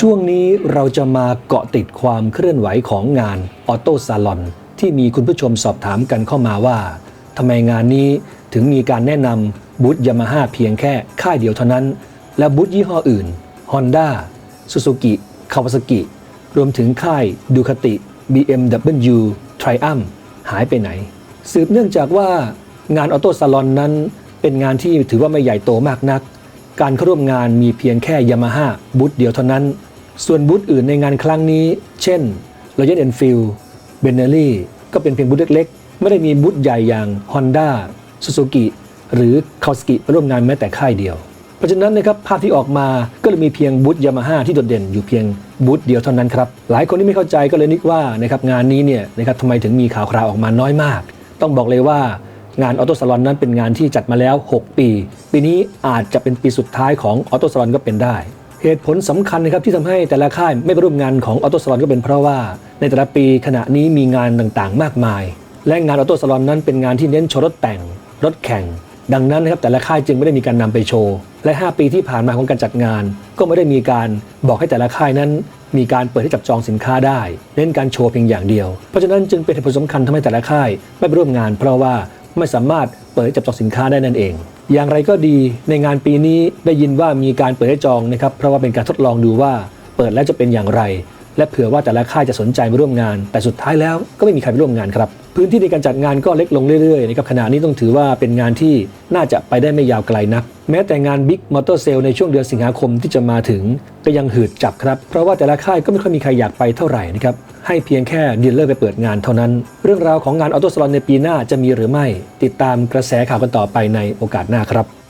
ช่วงนี้เราจะมาเกาะติดความเคลื่อนไหวของงานออโต้ซาลอนที่มีคุณผู้ชมสอบถามกันเข้ามาว่าทำไมงานนี้ถึงมีการแนะนำบูธยามาฮ่าเพียงแค่ค่ายเดียวเท่านั้น และบูธยี่ห้ออื่น Honda Suzuki Kawasaki รวมถึงค่ายดูคติ BMW Triumph หายไปไหน สืบเนื่องจากว่างานออโต้ซาลอนนั้น เป็นงานที่ถือว่าไม่ใหญ่โตมากนัก การเข้าร่วมงานมีเพียงแค่ยามาฮ่าบูธเดียวเท่านั้น ส่วนบูธอื่นในงานครั้งนี้ เช่น Royal Enfield b e n e l l i ก็เป็นเพียงบูธเล็กๆ ไม่ได้มีบูธใหญ่อย่าง Honda Suzuki หรือ Kawasaki ร่วมงานแม้แต่ค่ายเดียว เพราะฉะนั้นนะครับภาพที่ออกมาก็เลยมีเพียงบูธยามาฮ่าที่โดดเด่นอยู่เพียงบูธเดียวเท่านั้นครับ หลายคนที่ไม่เข้าใจก็เลยนึกว่านะครับงานนี้เนี่ยนะครับทำไมถึงมีข่าวคราวออกมาน้อยมาก ต้องบอกเลยว่างานออโต้ซาลอนนั้นเป็นงานที่จัดมาแล้ว 6 ปี ปีนี้อาจจะเป็นปีสุดท้ายของออโต้ซาลอนก็เป็นได้ เหตุผลสำคัญนะครับที่ทำให้แต่ละค่ายไม่ไปร่วมงานของออโต้ซาลอนก็เป็นเพราะว่าในแต่ละปีขณะนี้มีงานต่างๆ มากมาย และงานออโต้ซาลอนนั้นเป็นงานที่เน้นโชว์รถแต่ง รถแข่ง ดังนั้นนะครับแต่ละค่ายจึงไม่ได้มีการนำไปโชว์ และ 5 ปีที่ผ่านมาของการจัดงาน ก็ไม่ได้มีการบอกให้แต่ละค่ายนั้น มีการเปิดให้จับจองสินค้าได้ เน้นการโชว์เพียงอย่างเดียว เพราะฉะนั้นจึงเป็นเหตุผลสำคัญทำให้แต่ละค่ายไม่ไปร่วมงาน เพราะว่าไม่สามารถเปิดให้จับจองสินค้าได้นั่นเอง อย่างไรก็ดีในงานปีนี้ได้ยินว่ามีการเปิดให้จองนะครับเพราะว่าเป็นการทดลองดูว่าเปิดแล้วจะเป็นอย่างไร และเผื่อว่าแต่ละค่ายจะสนใจมาร่วมงาน แต่สุดท้ายแล้วก็ไม่มีใครไปร่วมงานครับ พื้นที่ในการจัดงานก็เล็กลงเรื่อยๆนะครับขณะนี้ต้องถือว่าเป็นงานที่น่าจะไปได้ไม่ยาวไกลนัก แม้แต่งาน Big Motor Sale ในช่วงเดือนสิงหาคมที่จะมาถึงก็ยังหืดจับครับ เพราะว่าแต่ละค่ายก็ไม่ค่อยมีใครอยากไปเท่าไหร่นะครับให้เพียงแค่ดีลเลอร์ไปเปิดงานเท่านั้น เรื่องราวของงานออโต้สลอนในปีหน้าจะมีหรือไม่ ติดตามกระแสข่าวกันต่อไปในโอกาสหน้าครับ